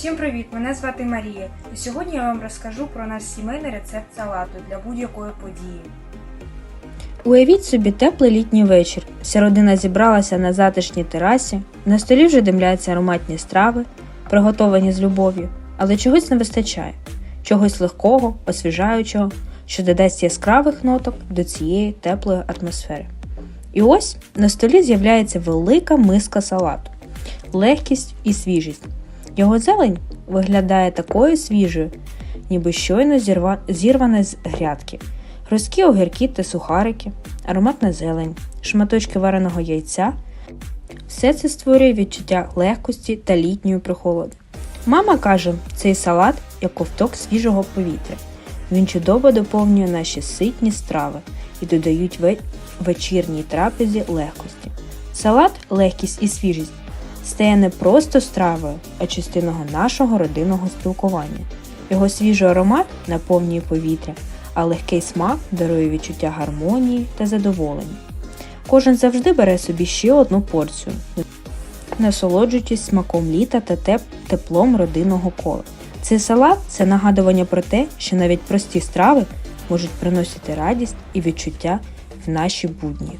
Всім привіт! Мене звати Марія, і сьогодні я вам розкажу про наш сімейний рецепт салату для будь-якої події. Уявіть собі теплий літній вечір. Вся родина зібралася на затишній терасі, на столі вже димляться ароматні страви, приготовані з любов'ю, але чогось не вистачає, чогось легкого, освіжаючого, що додасть яскравих ноток до цієї теплої атмосфери. І ось на столі з'являється велика миска салату, легкість і свіжість. Його зелень виглядає такою свіжою, ніби щойно зірва- зірвана з грядки. Розкі огірки та сухарики, ароматна зелень, шматочки вареного яйця. Все це створює відчуття легкості та літньої прохолоди. Мама каже, цей салат як ковток свіжого повітря. Він чудово доповнює наші ситні страви і додають ве- вечірній трапезі легкості. Салат, легкість і свіжість стає не просто стравою, а частиною нашого родинного спілкування. Його свіжий аромат наповнює повітря, а легкий смак дарує відчуття гармонії та задоволення. Кожен завжди бере собі ще одну порцію, насолоджуючись смаком літа та теп- теплом родинного кола. Цей салат це нагадування про те, що навіть прості страви можуть приносити радість і відчуття в наші будні.